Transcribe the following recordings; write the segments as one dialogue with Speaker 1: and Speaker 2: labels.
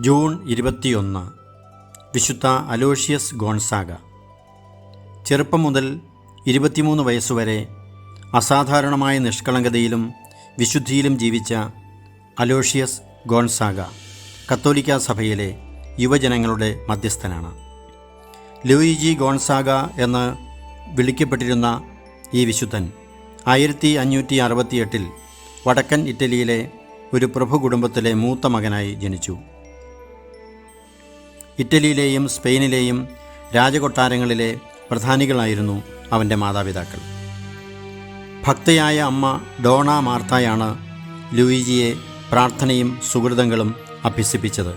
Speaker 1: June ഇരുപത്തിയൊന്ന്. വിശുദ്ധ Aloysius Gonzaga. ചെറുപ്പം മുതൽ ഇരുപത്തിമൂന്ന് വയസ്സുവരെ അസാധാരണമായ നിഷ്കളങ്കതയിലും വിശുദ്ധിയിലും ജീവിച്ച അലോഷ്യസ് ഗോൺസാഗ കത്തോലിക്ക സഭയിലെ യുവജനങ്ങളുടെ മധ്യസ്ഥനാണ്. ലൂയിജി ഗോൺസാഗ എന്ന് വിളിക്കപ്പെട്ടിരുന്ന ഈ വിശുദ്ധൻ ആയിരത്തി അഞ്ഞൂറ്റി അറുപത്തിയെട്ടിൽ വടക്കൻ ഇറ്റലിയിലെ ഒരു പ്രഭു കുടുംബത്തിലെ മൂത്ത മകനായി ജനിച്ചു. ഇറ്റലിയിലെയും സ്പെയിനിലെയും രാജകൊട്ടാരങ്ങളിലെ പ്രധാനികളായിരുന്നു അവന്റെ മാതാപിതാക്കൾ. ഭക്തയായ അമ്മ ഡോണ മാർത്തായാണ് ലൂയിജിയെ പ്രാർത്ഥനയും സുഹൃതങ്ങളും അഭ്യസിപ്പിച്ചത്.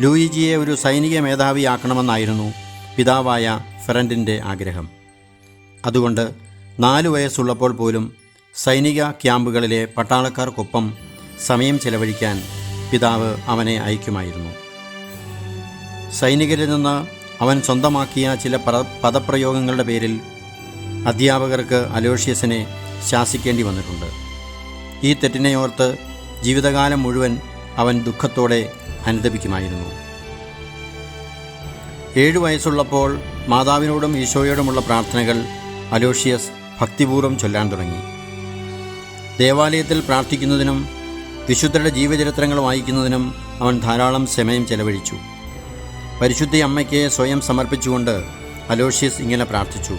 Speaker 1: ലൂയിജിയെ ഒരു സൈനിക മേധാവിയാക്കണമെന്നായിരുന്നു പിതാവായ ഫെറന്റിന്റെ ആഗ്രഹം. അതുകൊണ്ട് നാലു വയസ്സുള്ളപ്പോൾ പോലും സൈനിക ക്യാമ്പുകളിലെ പട്ടാളക്കാർക്കൊപ്പം സമയം ചെലവഴിക്കാൻ പിതാവ് അവനെ അയക്കുമായിരുന്നു. സൈനികരിൽ നിന്ന് അവൻ സ്വന്തമാക്കിയ ചില പദ പദപ്രയോഗങ്ങളുടെ പേരിൽ അധ്യാപകർക്ക് അലോഷ്യസിനെ ശാസിക്കേണ്ടി വന്നിട്ടുണ്ട്. ഈ തെറ്റിനെ ഓർത്ത് ജീവിതകാലം മുഴുവൻ അവൻ ദുഃഖത്തോടെ അനുദപിക്കുമായിരുന്നു. ഏഴു വയസ്സുള്ളപ്പോൾ മാതാവിനോടും ഈശോയോടുമുള്ള പ്രാർത്ഥനകൾ അലോഷ്യസ് ഭക്തിപൂർവം ചൊല്ലാൻ തുടങ്ങി. ദേവാലയത്തിൽ പ്രാർത്ഥിക്കുന്നതിനും വിശുദ്ധരുടെ ജീവചരിത്രങ്ങൾ വായിക്കുന്നതിനും അവൻ ധാരാളം സമയം ചെലവഴിച്ചു. പരിശുദ്ധ അമ്മയ്ക്ക് സ്വയം സമർപ്പിച്ചുകൊണ്ട് അലോഷ്യസ് ഇങ്ങനെ പ്രാർത്ഥിച്ചു.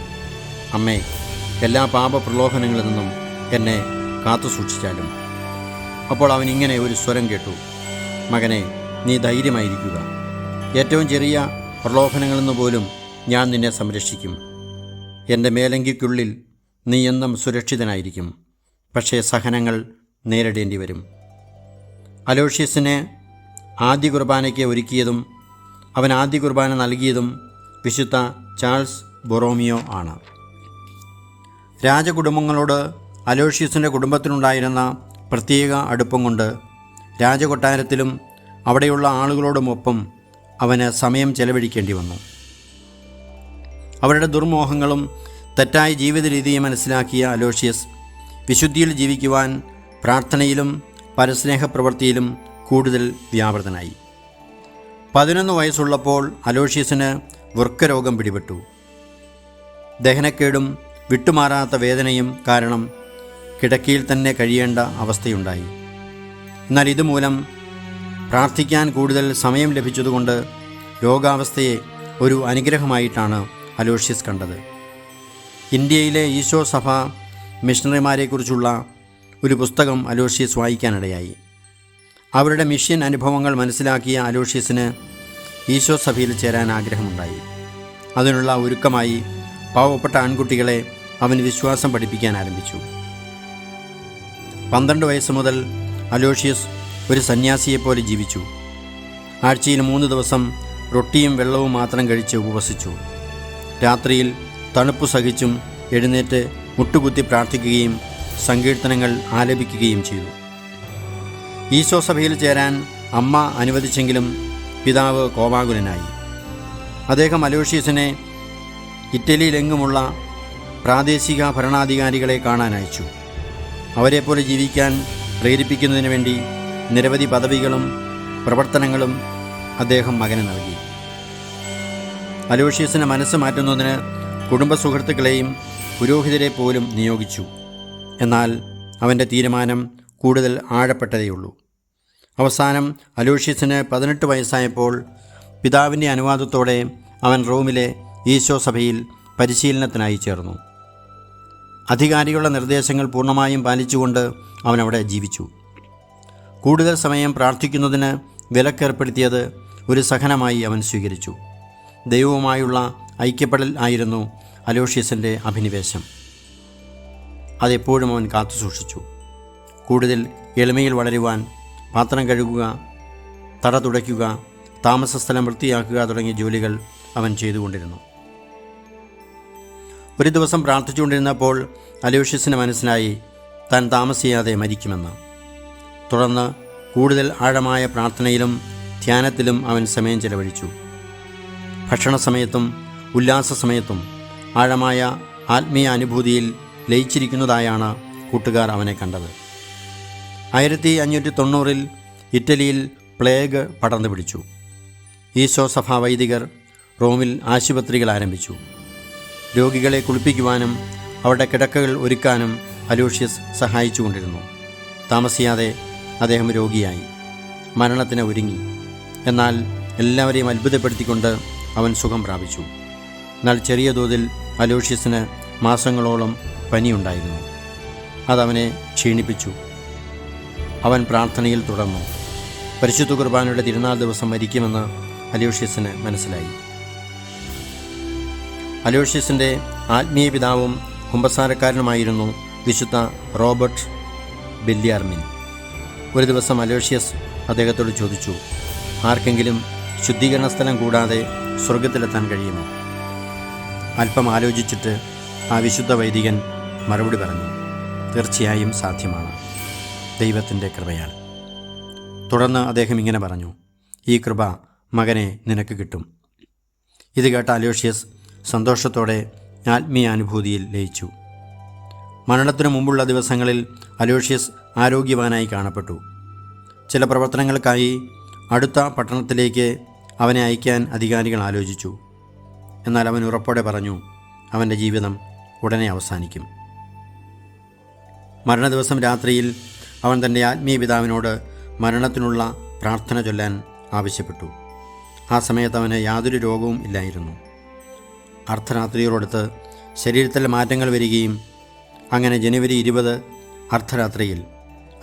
Speaker 1: അമ്മേ എല്ലാ പാപ പ്രലോഭനങ്ങളിൽ നിന്നും എന്നെ കാത്തു സൂക്ഷിച്ചാലും. അപ്പോൾ അവൻ ഇങ്ങനെ ഒരു സ്വരം കേട്ടു. മകനെ നീ ധൈര്യമായിരിക്കുക. ഏറ്റവും ചെറിയ പ്രലോഭനങ്ങളിൽ നിന്ന് പോലും ഞാൻ നിന്നെ സംരക്ഷിക്കും. എന്റെ മേലങ്കിക്കുള്ളിൽ നീ എന്നും സുരക്ഷിതനായിരിക്കും. പക്ഷേ സഹനങ്ങൾ നേരിടേണ്ടി വരും അലോഷ്യസിനെ ആദ്യ കുർബാനയ്ക്ക് ഒരുക്കിയതും അവൻ ആദ്യ കുർബാന നൽകിയതും വിശുദ്ധ ചാൾസ് ബൊറോമിയോ ആണ്. രാജകുടുംബങ്ങളോട് അലോഷ്യസിന്റെ കുടുംബത്തിനുണ്ടായിരുന്ന പ്രത്യേക അടുപ്പം കൊണ്ട് രാജകൊട്ടാരത്തിലും അവിടെയുള്ള ആളുകളോടുമൊപ്പം അവന് സമയം ചെലവഴിക്കേണ്ടി വന്നു. അവരുടെ ദുർമോഹങ്ങളും തെറ്റായ ജീവിത രീതിയും മനസ്സിലാക്കിയ അലോഷ്യസ് വിശുദ്ധിയിൽ ജീവിക്കുവാൻ പ്രാർത്ഥനയിലും പരസ്നേഹ പ്രവൃത്തിയിലും കൂടുതൽ വ്യാപൃതനായി. പതിനൊന്ന് വയസ്സുള്ളപ്പോൾ അലോഷ്യസിന് വൃക്കരോഗം പിടിപെട്ടു. ദഹനക്കേടും വിട്ടുമാറാത്ത വേദനയും കാരണം കിടക്കയിൽ തന്നെ കഴിയേണ്ട അവസ്ഥയുണ്ടായി. എന്നാൽ ഇതുമൂലം പ്രാർത്ഥിക്കാൻ കൂടുതൽ സമയം ലഭിച്ചതുകൊണ്ട് രോഗാവസ്ഥയെ ഒരു അനുഗ്രഹമായിട്ടാണ് അലോഷ്യസ് കണ്ടത്. ഇന്ത്യയിലെ ഈശോ സഭ മിഷണറിമാരെക്കുറിച്ചുള്ള ഒരു പുസ്തകം അലോഷ്യസ് വായിക്കാനിടയായി. അവരുടെ മിഷൻ അനുഭവങ്ങൾ മനസ്സിലാക്കിയ അലോഷ്യസിന് ഈശോ സഭയിൽ ചേരാൻ ആഗ്രഹമുണ്ടായി. അതിനുള്ള ഒരുക്കമായി പാവപ്പെട്ട ആൺകുട്ടികളെ അവൻ വിശ്വാസം പഠിപ്പിക്കാൻ ആരംഭിച്ചു. പന്ത്രണ്ട് വയസ്സ് മുതൽ അലോഷ്യസ് ഒരു സന്യാസിയെപ്പോലെ ജീവിച്ചു. ആഴ്ചയിൽ മൂന്ന് ദിവസം റൊട്ടിയും വെള്ളവും മാത്രം കഴിച്ച് ഉപവസിച്ചു. രാത്രിയിൽ തണുപ്പ് സഹിച്ചും എഴുന്നേറ്റ് മുട്ടുകുത്തി പ്രാർത്ഥിക്കുകയും സങ്കീർത്തനങ്ങൾ ആലപിക്കുകയും ചെയ്തു. ഈശോ സഭയിൽ ചേരാൻ അമ്മ അനുവദിച്ചെങ്കിലും പിതാവ് കോപാകുലനായി. അദ്ദേഹം അലോഷ്യസിനെ ഇറ്റലിയിലെങ്ങുമുള്ള പ്രാദേശിക ഭരണാധികാരികളെ കാണാൻ അയച്ചു. അവരെപ്പോലെ ജീവിക്കാൻ പ്രേരിപ്പിക്കുന്നതിന് വേണ്ടി നിരവധി പദവികളും പ്രവർത്തനങ്ങളും അദ്ദേഹം മകന് നൽകി. അലോഷ്യസിന് മനസ്സ് മാറ്റുന്നതിന് കുടുംബ സുഹൃത്തുക്കളെയും പുരോഹിതരെ പോലും നിയോഗിച്ചു. എന്നാൽ അവന്റെ തീരുമാനം കൂടുതൽ ആഴപ്പെട്ടതേയുള്ളൂ. അവസാനം അലോഷ്യസിന് പതിനെട്ട് വയസ്സായപ്പോൾ പിതാവിന്റെ അനുവാദത്തോടെ അവൻ റോമിലെ ഈശോ സഭയിൽ പരിശീലനത്തിനായി ചേർന്നു. അധികാരികളുടെ നിർദ്ദേശങ്ങൾ പൂർണമായും പാലിച്ചുകൊണ്ട് അവൻ അവിടെ ജീവിച്ചു. കൂടുതൽ സമയം പ്രാർത്ഥിക്കുന്നതിന് വിലക്കേർപ്പെടുത്തിയത് ഒരു സഹനമായി അവൻ സ്വീകരിച്ചു. ദൈവവുമായുള്ള ഐക്യപ്പെടൽ ആയിരുന്നു അലോഷ്യസിന്റെ അഭിനിവേശം. അതെപ്പോഴും അവൻ കാത്തു സൂക്ഷിച്ചു കൂടുതൽ എളിമയിൽ വളരുവാൻ പാത്രം കഴുകുക തട തുടയ്ക്കുക താമസസ്ഥലം വൃത്തിയാക്കുക തുടങ്ങിയ ജോലികൾ അവൻ ചെയ്തുകൊണ്ടിരുന്നു. ഒരു ദിവസം പ്രാർത്ഥിച്ചുകൊണ്ടിരുന്നപ്പോൾ അലോഷ്യസിന് മനസ്സിലായി താൻ താമസിയാതെ മരിക്കുമെന്ന്. തുടർന്ന് കൂടുതൽ ആഴമായ പ്രാർത്ഥനയിലും ധ്യാനത്തിലും അവൻ സമയം ചെലവഴിച്ചു. ഭക്ഷണ സമയത്തും ഉല്ലാസ സമയത്തും ആഴമായ ആത്മീയ അനുഭൂതിയിൽ ലയിച്ചിരിക്കുന്നതായാണ് കൂട്ടുകാർ അവനെ കണ്ടത്. ആയിരത്തി അഞ്ഞൂറ്റി തൊണ്ണൂറിൽ ഇറ്റലിയിൽ പ്ലേഗ് പടർന്നു പിടിച്ചു. ഈശോ സഭാ വൈദികർ റോമിൽ ആശുപത്രികൾ ആരംഭിച്ചു. രോഗികളെ കുളിപ്പിക്കുവാനും അവരുടെ കിടക്കകൾ ഒരുക്കാനും അലൂഷ്യസ് സഹായിച്ചുകൊണ്ടിരുന്നു. താമസിയാതെ അദ്ദേഹം രോഗിയായി. മരണത്തിന് ഒരുങ്ങി. എന്നാൽ എല്ലാവരെയും അത്ഭുതപ്പെടുത്തിക്കൊണ്ട് അവൻ സുഖം പ്രാപിച്ചു. എന്നാൽ ചെറിയ തോതിൽ അലൂഷ്യസിന് മാസങ്ങളോളം പനിയുണ്ടായിരുന്നു. അതവനെ ക്ഷീണിപ്പിച്ചു. അവൻ പ്രാർത്ഥനയിൽ തുടർന്നു. പരിശുദ്ധ കുർബാനയുടെ തിരുനാൾ ദിവസം മരിക്കുമെന്ന് അലോഷ്യസിന് മനസ്സിലായി. അലോഷ്യസിന്റെ ആത്മീയ പിതാവും കുമ്പസാരക്കാരനുമായിരുന്നു വിശുദ്ധ റോബർട്ട് ബെല്ലിയാർമിൻ ഒരു ദിവസം അലോഷ്യസ് അദ്ദേഹത്തോട് ചോദിച്ചു ആർക്കെങ്കിലും ശുദ്ധീകരണ സ്ഥലം കൂടാതെ സ്വർഗത്തിലെത്താൻ കഴിയുമോ? അല്പം ആലോചിച്ചിട്ട് ആ വിശുദ്ധ വൈദികൻ മറുപടി പറഞ്ഞു തീർച്ചയായും സാധ്യമാണ്. ദൈവത്തിന്റെ കൃപയാണ് തുടർന്ന് അദ്ദേഹം ഇങ്ങനെ പറഞ്ഞു ഈ കൃപ മകനെ നിനക്ക് കിട്ടും. ഇത് കേട്ട അലോഷ്യസ് സന്തോഷത്തോടെ ആത്മീയ അനുഭൂതിയിൽ ലയിച്ചു. മരണത്തിനു മുമ്പുള്ള ദിവസങ്ങളിൽ അലോഷ്യസ് ആരോഗ്യവാനായി കാണപ്പെട്ടു. ചില പ്രവർത്തനങ്ങൾക്കായി അടുത്ത പട്ടണത്തിലേക്ക് അവനെ അയക്കാൻ അധികാരികൾ ആലോചിച്ചു. എന്നാൽ അവൻ ഉറപ്പോടെ പറഞ്ഞു അവന്റെ ജീവിതം ഉടനെ അവസാനിക്കും. മരണദിവസം രാത്രിയിൽ അവൻ തന്റെ ആത്മീയ പിതാവിനോട് മരണത്തിനുള്ള പ്രാർത്ഥന ചൊല്ലാൻ ആവശ്യപ്പെട്ടു. ആ സമയത്ത് അവന് യാതൊരു രോഗവും ഇല്ലായിരുന്നു. അർദ്ധരാത്രിയോടടുത്ത് ശരീരത്തിൽ മാറ്റങ്ങൾ വരികയും അങ്ങനെ ജനുവരി ഇരുപത് അർദ്ധരാത്രിയിൽ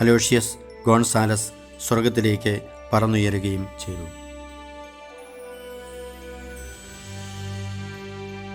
Speaker 1: അലോഷ്യസ് ഗോൺസാലസ് സ്വർഗത്തിലേക്ക് പറന്നുയരുകയും ചെയ്തു.